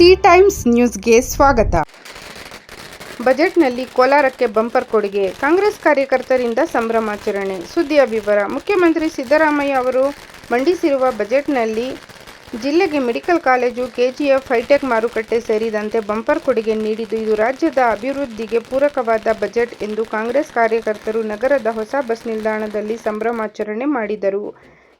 C times ನ್ಯೂಸ್ಗೆ ಸ್ವಾಗತ. ಬಜೆಟ್ನಲ್ಲಿ ಕೋಲಾರಕ್ಕೆ ಬಂಪರ್ ಕೊಡುಗೆ, ಕಾಂಗ್ರೆಸ್ ಕಾರ್ಯಕರ್ತರಿಂದ ಸಂಭ್ರಮಾಚರಣೆ ಸುದ್ದಿಯ ವಿವರ, ಮುಖ್ಯಮಂತ್ರಿ ಸಿದ್ದರಾಮಯ್ಯ ಅವರು ಮಂಡಿಸಿರುವ ಬಜೆಟ್ನಲ್ಲಿ ಜಿಲ್ಲೆಗೆ ಮೆಡಿಕಲ್ ಕಾಲೇಜು, ಕೆಜಿಎಫ್, ಹೈಟೆಕ್ ಮಾರುಕಟ್ಟೆ ಸೇರಿದಂತೆ ಬಂಪರ್ ಕೊಡುಗೆ ನೀಡಿದ್ದು, ಇದು ರಾಜ್ಯದ ಅಭಿವೃದ್ಧಿಗೆ ಪೂರಕವಾದ ಬಜೆಟ್ ಎಂದು ಕಾಂಗ್ರೆಸ್ ಕಾರ್ಯಕರ್ತರು ನಗರದ ಹೊಸ ಬಸ್ ನಿಲ್ದಾಣದಲ್ಲಿ ಸಂಭ್ರಮಾಚರಣೆ ಮಾಡಿದರು.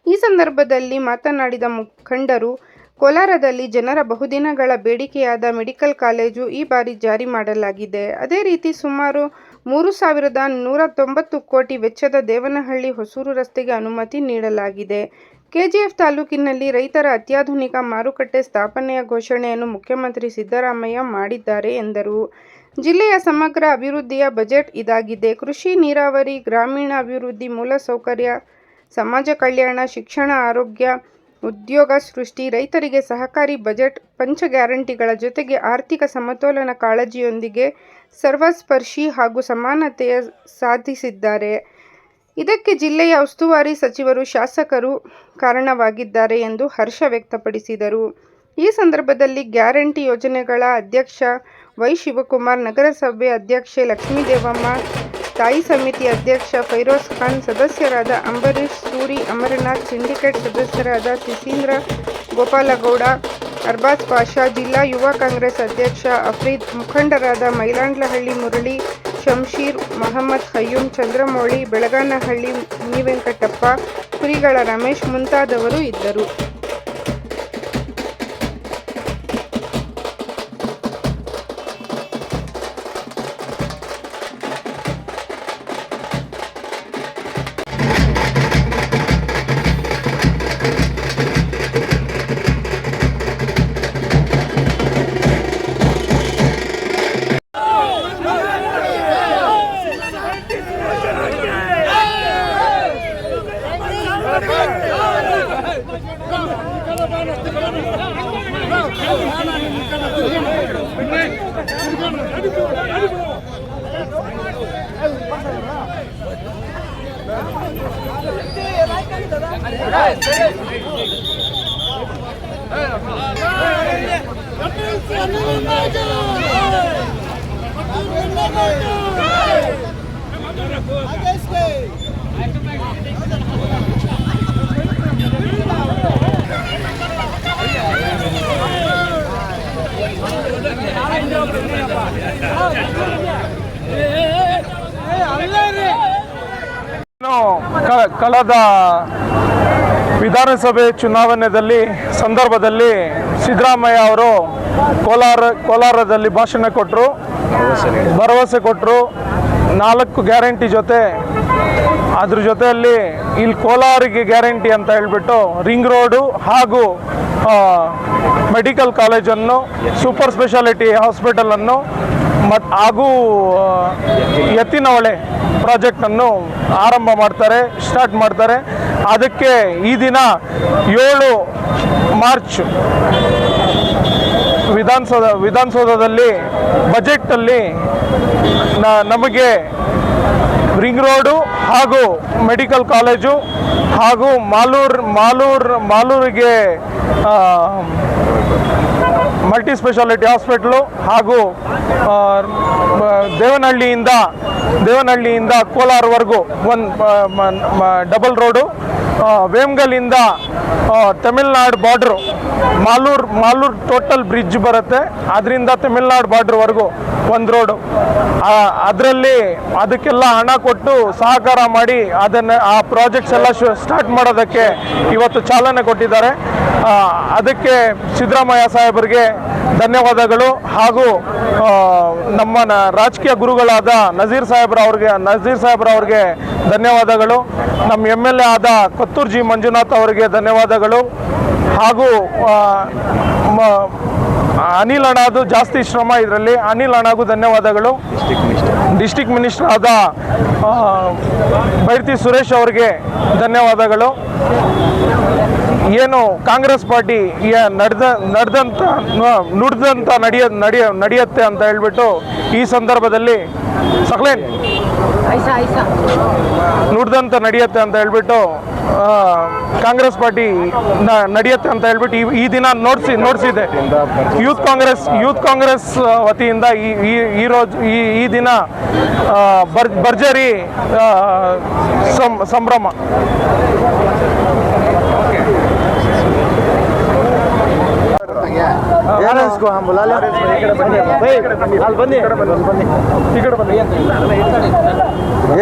ಈ ಸಂದರ್ಭದಲ್ಲಿ ಮಾತನಾಡಿದ ಮುಖಂಡರು ಕೋಲಾರದಲ್ಲಿ ಜನರ ಬಹುದಿನಗಳ ಬೇಡಿಕೆಯಾದ ಮೆಡಿಕಲ್ ಕಾಲೇಜು ಈ ಬಾರಿ ಜಾರಿ ಮಾಡಲಾಗಿದೆ. ಅದೇ ರೀತಿ ಸುಮಾರು ಮೂರು ಸಾವಿರದ ನೂರ ತೊಂಬತ್ತು ಕೋಟಿ ವೆಚ್ಚದ ದೇವನಹಳ್ಳಿ ಹೊಸೂರು ರಸ್ತೆಗೆ ಅನುಮತಿ ನೀಡಲಾಗಿದೆ. ಕೆಜಿಎಫ್ ತಾಲೂಕಿನಲ್ಲಿ ರೈತರ ಅತ್ಯಾಧುನಿಕ ಮಾರುಕಟ್ಟೆ ಸ್ಥಾಪನೆಯ ಘೋಷಣೆಯನ್ನು ಮುಖ್ಯಮಂತ್ರಿ ಸಿದ್ದರಾಮಯ್ಯ ಮಾಡಿದ್ದಾರೆ ಎಂದರು. ಜಿಲ್ಲೆಯ ಸಮಗ್ರ ಅಭಿವೃದ್ಧಿಯ ಬಜೆಟ್ ಇದಾಗಿದೆ. ಕೃಷಿ, ನೀರಾವರಿ ಗ್ರಾಮೀಣ ಅಭಿವೃದ್ಧಿ ಮೂಲಸೌಕರ್ಯ, ಸಮಾಜ ಕಲ್ಯಾಣ, ಶಿಕ್ಷಣ, ಆರೋಗ್ಯ ಉದ್ಯೋಗ ಸೃಷ್ಟಿ, ರೈತರಿಗೆ ಸಹಕಾರಿ ಬಜೆಟ್, ಪಂಚ ಗ್ಯಾರಂಟಿಗಳ ಜೊತೆಗೆ ಆರ್ಥಿಕ ಸಮತೋಲನ ಕಾಳಜಿಯೊಂದಿಗೆ ಸರ್ವಸ್ಪರ್ಶಿ ಹಾಗೂ ಸಮಾನತೆಯ ಸಾಧಿಸಿದ್ದಾರೆ. ಇದಕ್ಕೆ ಜಿಲ್ಲೆಯ ಉಸ್ತುವಾರಿ ಸಚಿವರು ಶಾಸಕರು ಕಾರಣವಾಗಿದ್ದಾರೆ ಎಂದು ಹರ್ಷ ವ್ಯಕ್ತಪಡಿಸಿದರು. ಈ ಸಂದರ್ಭದಲ್ಲಿ ಗ್ಯಾರಂಟಿ ಯೋಜನೆಗಳ ಅಧ್ಯಕ್ಷ ವೈ ಶಿವಕುಮಾರ್, ನಗರಸಭೆ ಅಧ್ಯಕ್ಷೆ ಲಕ್ಷ್ಮೀದೇವಮ್ಮ ಸ್ಥಾಯಿ ಸಮಿತಿ ಅಧ್ಯಕ್ಷ ಫೈರೋಜ್ ಖಾನ್, ಸದಸ್ಯರಾದ ಅಂಬರೀಶ್ ಸೂರಿ, ಅಮರನಾಥ್ ಸಿಂಡಿಕೇಟ್, ಸದಸ್ಯರಾದ ಸಿಸೀಂದ್ರ ಗೋಪಾಲಗೌಡ ಅರ್ಬಾಜ್ ಪಾಷಾ, ಜಿಲ್ಲಾ ಯುವ ಕಾಂಗ್ರೆಸ್ ಅಧ್ಯಕ್ಷ ಅಫ್ರೀದ್, ಮುಖಂಡರಾದ ಮೈಲಾಂಡ್ಲಹಳ್ಳಿ ಮುರಳಿ, ಶಂಶೀರ್, ಮಹಮ್ಮದ್ ಹಯ್ಯೂಮ್, ಚಂದ್ರಮೌಳಿ, ಬೆಳಗಾನಹಳ್ಳಿ ಮುನಿವೆಂಕಟಪ್ಪ ಕುರಿಗಳ ರಮೇಶ್ ಮುಂತಾದವರು ಇದ್ದರು. ಏನು ಕಳೆದ ವಿಧಾನಸಭೆ ಚುನಾವಣೆಯಲ್ಲಿ ಸಂದರ್ಭದಲ್ಲಿ ಸಿದ್ದರಾಮಯ್ಯ ಅವರು ಕೋಲಾರ, ಕೋಲಾರದಲ್ಲಿ ಭಾಷಣ ಕೊಟ್ಟರು ಭರವಸೆ ಕೊಟ್ಟರು ನಾಲ್ಕು ಗ್ಯಾರಂಟಿ ಜೊತೆ, ಅದ್ರ ಜೊತೆಯಲ್ಲಿ ಇಲ್ಲಿ ಕೋಲಾರಿಗೆ ಗ್ಯಾರಂಟಿ ಅಂತ ಹೇಳ್ಬಿಟ್ಟು ರಿಂಗ್ ರೋಡು ಹಾಗೂ ಮೆಡಿಕಲ್ ಕಾಲೇಜನ್ನು, ಸೂಪರ್ ಸ್ಪೆಷಾಲಿಟಿ ಹಾಸ್ಪಿಟಲನ್ನು ಮತ್ತು ಹಾಗೂ ಎತ್ತಿನವಳೆ ಪ್ರಾಜೆಕ್ಟ್ ಪ್ರಾಜೆಕ್ಟನ್ನು ಆರಂಭ ಮಾಡ್ತಾರೆ ಸ್ಟಾರ್ಟ್ ಮಾಡ್ತಾರೆ. ಅದಕ್ಕೆ ಈ ದಿನ ಏಳು ಮಾರ್ಚ್ ವಿಧಾನಸೌಧ, ವಿಧಾನಸೌಧದಲ್ಲಿ ಬಜೆಟಲ್ಲಿ ನಮಗೆ ರಿಂಗ್ ರೋಡು ಹಾಗೂ ಮೆಡಿಕಲ್ ಕಾಲೇಜು ಹಾಗೂ ಮಾಲೂರ್ ಮಾಲೂರ್, ಮಾಲೂರಿಗೆ ಮಲ್ಟಿ ಸ್ಪೆಷಾಲಿಟಿ ಹಾಸ್ಪಿಟ್ಲು ಹಾಗೂ ದೇವನಹಳ್ಳಿಯಿಂದ ದೇವನಹಳ್ಳಿಯಿಂದ ಕೋಲಾರವರೆಗೂ ಒಂದು ಡಬಲ್ ರೋಡು ಆ, Tamil Nadu border Malur Malur total bridge ಬರುತ್ತೆ. ಅದರಿಂದ ತಮಿಳ್ನಾಡು ಬಾರ್ಡ್ರ್ವರೆಗೂ ಒಂದು ರೋಡು ಅದರಲ್ಲಿ ಅದಕ್ಕೆಲ್ಲ ಹಣ ಕೊಟ್ಟು ಸಹಕಾರ ಮಾಡಿ ಅದನ್ನು ಆ ಪ್ರಾಜೆಕ್ಟ್ಸ್ ಎಲ್ಲ ಸ್ಟಾರ್ಟ್ ಮಾಡೋದಕ್ಕೆ ಇವತ್ತು ಚಾಲನೆ ಕೊಟ್ಟಿದ್ದಾರೆ. ಅದಕ್ಕೆ ಸಿದ್ದರಾಮಯ್ಯ ಸಾಹೇಬರಿಗೆ ಧನ್ಯವಾದಗಳು. ಹಾಗೂ ನಮ್ಮ ರಾಜಕೀಯ ಗುರುಗಳಾದ ನಜೀರ್ ಸಾಹೇಬ್ರ ಅವ್ರಿಗೆ ನಜೀರ್ ಸಾಹೇಬ್ರ ಅವ್ರಿಗೆ ಧನ್ಯವಾದಗಳು. ನಮ್ಮ ಎಂ ಎಲ್ ಎ ಆದ ಕೊತ್ತೂರು ಜಿ ಮಂಜುನಾಥ್ ಅವರಿಗೆ ಧನ್ಯವಾದಗಳು. ಹಾಗೂ ಅನಿಲ್ ಅಣ್ಣದು ಜಾಸ್ತಿ ಶ್ರಮ ಇದರಲ್ಲಿ. ಅನಿಲ್ ಅಣ್ಣಗೂ ಧನ್ಯವಾದಗಳು. ಡಿಸ್ಟಿಕ್ ಮಿನಿಸ್ಟರ್ ಆದ ಬೈರ್ತಿ ಸುರೇಶ್ ಅವರಿಗೆ ಧನ್ಯವಾದಗಳು. ಏನು ಕಾಂಗ್ರೆಸ್ ಪಾರ್ಟಿ ನಡೆದ ನಡೆದಂತ ನುಡ್ದಂತ ನಡೆಯ ನಡೆಯ, ನಡೆಯುತ್ತೆ ಅಂತ ಹೇಳ್ಬಿಟ್ಟು ಈ ಸಂದರ್ಭದಲ್ಲಿ ಸಕ್ಲೇನ್ ನುಡ್ದಂತ ನಡೆಯುತ್ತೆ ಅಂತ ಹೇಳ್ಬಿಟ್ಟು ಕಾಂಗ್ರೆಸ್ ಪಾರ್ಟಿ ನಡೆಯುತ್ತೆ ಅಂತ ಹೇಳ್ಬಿಟ್ಟು ಈ- ದಿನ ನೋಡಿಸಿ, ನೋಡಿಸಿದೆ. ಯೂತ್ ಕಾಂಗ್ರೆಸ್ ಯೂತ್ ಕಾಂಗ್ರೆಸ್ ವತಿಯಿಂದ ಈ, ಈ- ರೋಜ್, ಈ ಈ ದಿನ ಭರ್ಜರಿ ಸಂಭ್ರಮ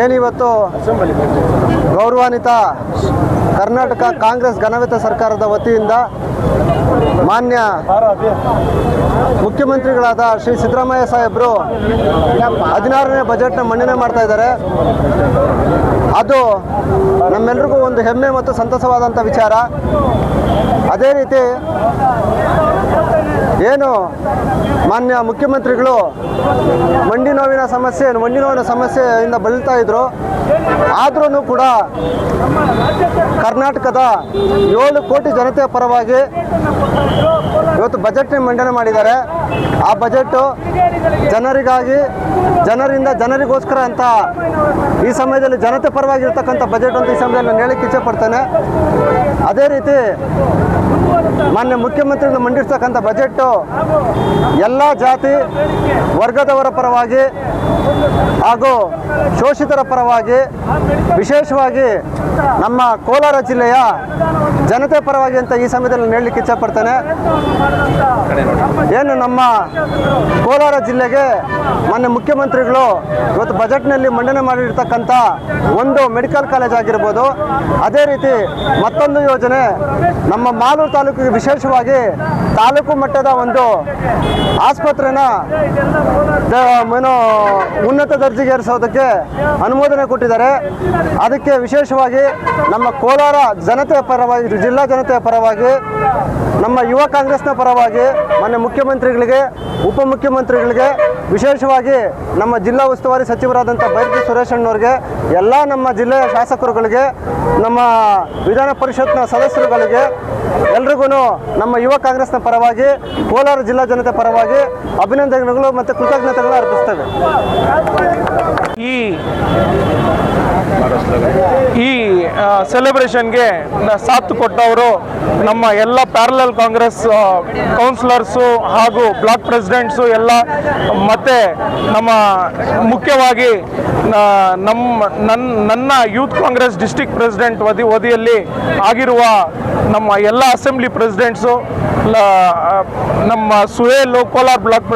ಏನಿವತ್ತು? ಗೌರವಾನ್ವಿತ ಕರ್ನಾಟಕ ಕಾಂಗ್ರೆಸ್ ಘನವಿತ ಸರ್ಕಾರದ ವತಿಯಿಂದ ಮಾನ್ಯ ಮುಖ್ಯಮಂತ್ರಿಗಳಾದ ಶ್ರೀ ಸಿದ್ದರಾಮಯ್ಯ ಸಾಹೇಬರು ಹದಿನಾರನೇ ಬಜೆಟ್ನ ಮಂಡನೆ ಮಾಡ್ತಾ ಇದ್ದಾರೆ. ಅದು ನಮ್ಮೆಲ್ರಿಗೂ ಒಂದು ಹೆಮ್ಮೆ ಮತ್ತು ಸಂತಸವಾದಂಥ ವಿಚಾರ. ಅದೇ ರೀತಿ ಏನು ಮಾನ್ಯ ಮುಖ್ಯಮಂತ್ರಿಗಳು ಮಂಡಿ ನೋವಿನ ಸಮಸ್ಯೆ, ಮಂಡಿ ನೋವಿನ ಸಮಸ್ಯೆಯಿಂದ ಬಳಲ್ತಾ ಇದ್ರು. ಆದ್ರೂ ಕೂಡ ಕರ್ನಾಟಕದ ಏಳು ಕೋಟಿ ಜನತೆಯ ಪರವಾಗಿ ಇವತ್ತು ಬಜೆಟ್ ಮಂಡನೆ ಮಾಡಿದ್ದಾರೆ. ಆ ಬಜೆಟ್ ಜನರಿಗಾಗಿ, ಜನರಿಂದ ಜನರಿಗೋಸ್ಕರ ಅಂತ ಈ ಸಮಯದಲ್ಲಿ ಜನತೆ ಪರವಾಗಿರ್ತಕ್ಕಂಥ ಬಜೆಟ್ ಅಂತ ಈ ಸಮಯದಲ್ಲಿ ನಾನು ಹೇಳಕ್ಕೆ ಇಚ್ಛೆ ಪಡ್ತೇನೆ. ಅದೇ ರೀತಿ ಮಾನ್ಯ ಮುಖ್ಯಮಂತ್ರಿಗಳು ಮಂಡಿಸ್ತಕ್ಕಂಥ ಬಜೆಟ್ಟು ಎಲ್ಲ ಜಾತಿ ವರ್ಗದವರ ಪರವಾಗಿ ಹಾಗೂ ಶೋಷಿತರ ಪರವಾಗಿ ವಿಶೇಷವಾಗಿ ನಮ್ಮ ಕೋಲಾರ ಜಿಲ್ಲೆಯ ಜನತೆ ಪರವಾಗಿ ಅಂತ ಈ ಸಮಯದಲ್ಲಿ ಹೇಳಲಿಕ್ಕೆ ಇಚ್ಛಪಡ್ತೇನೆ. ಏನು ನಮ್ಮ ಕೋಲಾರ ಜಿಲ್ಲೆಗೆ ಮೊನ್ನೆ ಮುಖ್ಯಮಂತ್ರಿಗಳು ಇವತ್ತು ಬಜೆಟ್ನಲ್ಲಿ ಮಂಡನೆ ಮಾಡಿರ್ತಕ್ಕಂಥ ಒಂದು ಮೆಡಿಕಲ್ ಕಾಲೇಜ್ ಆಗಿರ್ಬೋದು, ಅದೇ ರೀತಿ ಮತ್ತೊಂದು ಯೋಜನೆ ನಮ್ಮ ಮಾಲೂರು ತಾಲೂಕಿಗೆ ವಿಶೇಷವಾಗಿ ತಾಲೂಕು ಮಟ್ಟದ ಒಂದು ಆಸ್ಪತ್ರೆನ ಏನು ಉನ್ನತ ದರ್ಜೆಗೇರಿಸೋದಕ್ಕೆ ಅನುಮೋದನೆ ಕೊಟ್ಟಿದ್ದಾರೆ. ಅದಕ್ಕೆ ವಿಶೇಷವಾಗಿ ನಮ್ಮ ಕೋಲಾರ ಜನತೆಯ ಪರವಾಗಿ, ಜಿಲ್ಲಾ ಜನತೆಯ ಪರವಾಗಿ, ನಮ್ಮ ಯುವ ಕಾಂಗ್ರೆಸ್ನ ಪರವಾಗಿ ಮೊನ್ನೆ ಮುಖ್ಯಮಂತ್ರಿಗಳಿಗೆ, ಉಪಮುಖ್ಯಮಂತ್ರಿಗಳಿಗೆ, ವಿಶೇಷವಾಗಿ ನಮ್ಮ ಜಿಲ್ಲಾ ಉಸ್ತುವಾರಿ ಸಚಿವರಾದಂಥ ಬೈರತಿ ಸುರೇಶ್ ಅಣ್ಣವ್ರಿಗೆ, ಎಲ್ಲ ನಮ್ಮ ಜಿಲ್ಲೆಯ ಶಾಸಕರುಗಳಿಗೆ, ನಮ್ಮ ವಿಧಾನ ಪರಿಷತ್ನ ಸದಸ್ಯರುಗಳಿಗೆ, ಎಲ್ರಿಗೂ ನಮ್ಮ ಯುವ ಕಾಂಗ್ರೆಸ್ನ ಪರವಾಗಿ, ಕೋಲಾರ ಜಿಲ್ಲಾ ಜನತೆ ಪರವಾಗಿ ಅಭಿನಂದನೆಗಳು ಮತ್ತು ಕೃತಜ್ಞತೆಗಳು ಅರ್ಪಿಸ್ತೇವೆ. ಈ ಈ ಸೆಲೆಬ್ರೇಷನ್ಗೆ ಸಾಥ್ ಕೊಟ್ಟವರು ನಮ್ಮ ಎಲ್ಲ ಪ್ಯಾರಲಲ್ ಕಾಂಗ್ರೆಸ್ ಕೌನ್ಸಿಲರ್ಸು ಹಾಗೂ ಬ್ಲಾಕ್ ಪ್ರೆಸಿಡೆಂಟ್ಸು ಎಲ್ಲ, ಮತ್ತು ನಮ್ಮ ಮುಖ್ಯವಾಗಿ ನಮ್ಮ ನನ್ನ ನನ್ನ ಯೂತ್ ಕಾಂಗ್ರೆಸ್ ಡಿಸ್ಟಿಕ್ ಪ್ರೆಸಿಡೆಂಟ್ ವದಿ, ವದಿಯಲ್ಲಿ ಆಗಿರುವ ನಮ್ಮ ಎಲ್ಲ ಅಸೆಂಬ್ಲಿ ಪ್ರೆಸಿಡೆಂಟ್ಸು ನಮ್ಮ Suhail Kolar block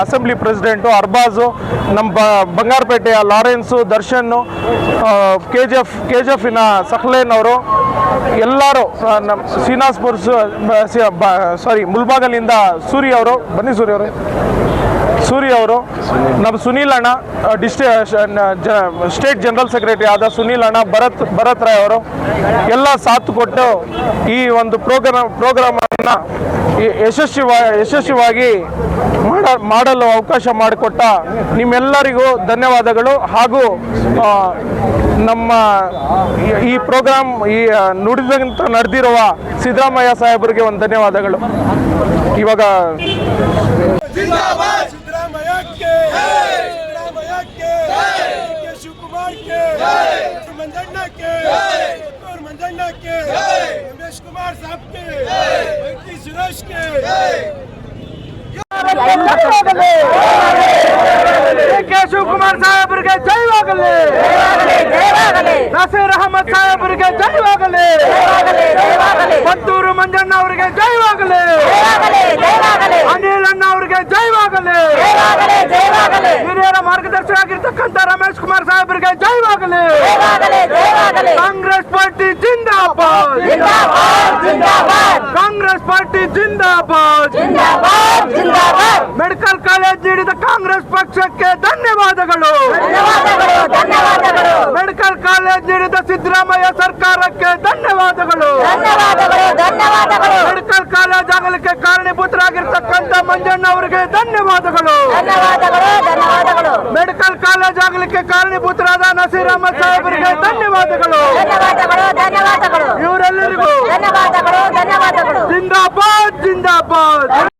assembly president Arbaz ನಮ್ಮ ಬ- ಬಂಗಾರಪೇಟೆಯ Lawrence, Darshan K G F K G ಎಫಿನ Saqlain ಅವರು ಎಲ್ಲರೂ ನಮ್ಮ ಶ್ರೀನಿವಾಸ್ಪುರ್ ಸಾರಿ ಮುಲ್ಬಾಗಲಿಂದ ಸೂರಿ ಅವರು, ಬನ್ನಿ ಸೂರಿ ಅವರು. ಸೂರಿ ಅವರು. ನಮ್ಮ ಸುನೀಲ್ ಅಣ್ಣ ಡಿಸ್ಟ್ರಿ ಸ್ಟೇಟ್ ಜನರಲ್ ಸೆಕ್ರೆಟರಿ ಆದ ಸುನೀಲ್ ಅಣ್ಣ, ಭರತ್ ಭರತ್ ರಾಯ್ ಅವರು ಎಲ್ಲ ಸಾಥ್ ಕೊಟ್ಟು ಈ ಒಂದು ಪ್ರೋಗ್ರಾಮ್ ಪ್ರೋಗ್ರಾಮನ್ನು ಯಶಸ್ವಿ ಯಶಸ್ವಿಯಾಗಿ ಮಾಡ, ಮಾಡಲು ಅವಕಾಶ ಮಾಡಿಕೊಟ್ಟ ನಿಮ್ಮೆಲ್ಲರಿಗೂ ಧನ್ಯವಾದಗಳು. ಹಾಗೂ ನಮ್ಮ ಈ- ಪ್ರೋಗ್ರಾಮ್ ಈ ನುಡಿದಂತ ನಡೆದಿರುವ ಸಿದ್ದರಾಮಯ್ಯ ಸಾಹೇಬರಿಗೆ ಒಂದು ಧನ್ಯವಾದಗಳು. ಇವಾಗ ಸಾಹೇಬರಿಗೆ ಜೈವಾಗಲಿ ನಸೀರ್ ಅಹಮದ್ ಸಾಹೇಬರಿಗೆ ಜೈವಾಗಲಿ ಪತ್ತೂರು ಮಂಜಣ್ಣ ಅವರಿಗೆ ಜೈವಾಗಲಿ ಅನಿಲ್ ಅಣ್ಣ ಅವರಿಗೆ ಜೈವಾಗಲಿ ಹಿರಿಯರ ಮಾರ್ಗದರ್ಶಿ ಆಗಿರ್ತಕ್ಕಂಥ ರಮೇಶ್ ಕುಮಾರ್ ಸಾಹೇಬರಿಗೆ ಜೈವಾಗಲಿ ಕಾಂಗ್ರೆಸ್ ಪಾರ್ಟಿ ಜಿಂದಾಬಾದ್. ಕಾಂಗ್ರೆಸ್ ಪಾರ್ಟಿ ಜಿಂದಾಬಾದ್. ಮೆಡಿಕಲ್ ಕಾಲೇಜ್ ನೀಡಿದ ಕಾಂಗ್ರೆಸ್ ಪಕ್ಷಕ್ಕೆ ಧನ್ಯವಾದಗಳು. ಮೆಡಿಕಲ್ ಕಾಲೇಜ್ ನೀಡಿದ ಸಿದ್ದರಾಮಯ್ಯ ಸರ್ಕಾರಕ್ಕೆ ಧನ್ಯವಾದಗಳು. ಮೆಡಿಕಲ್ ಕಾಲೇಜ್ ಆಗಲಿಕ್ಕೆ ಕಾರಣೀಭೂತರಾಗಿರ್ತಕ್ಕಂಥ ಮಂಜಣ್ಣ ಅವರಿಗೆ ಧನ್ಯವಾದಗಳು. ಮೆಡಿಕಲ್ ಕಾಲೇಜ್ ಆಗಲಿಕ್ಕೆ ಕಾರಣೀಭೂತರಾದ ನಸೀರ್ ಅಹಮದ್ ಸಾಹೇಬರಿಗೆ ಧನ್ಯವಾದಗಳು. ಇವರೆಲ್ಲರಿಗೂ ಧನ್ಯವಾದಗಳು ಧನ್ಯವಾದಗಳು. ಜಿಂದಾಬಾದ್ ಜಿಂದಾಬಾದ್.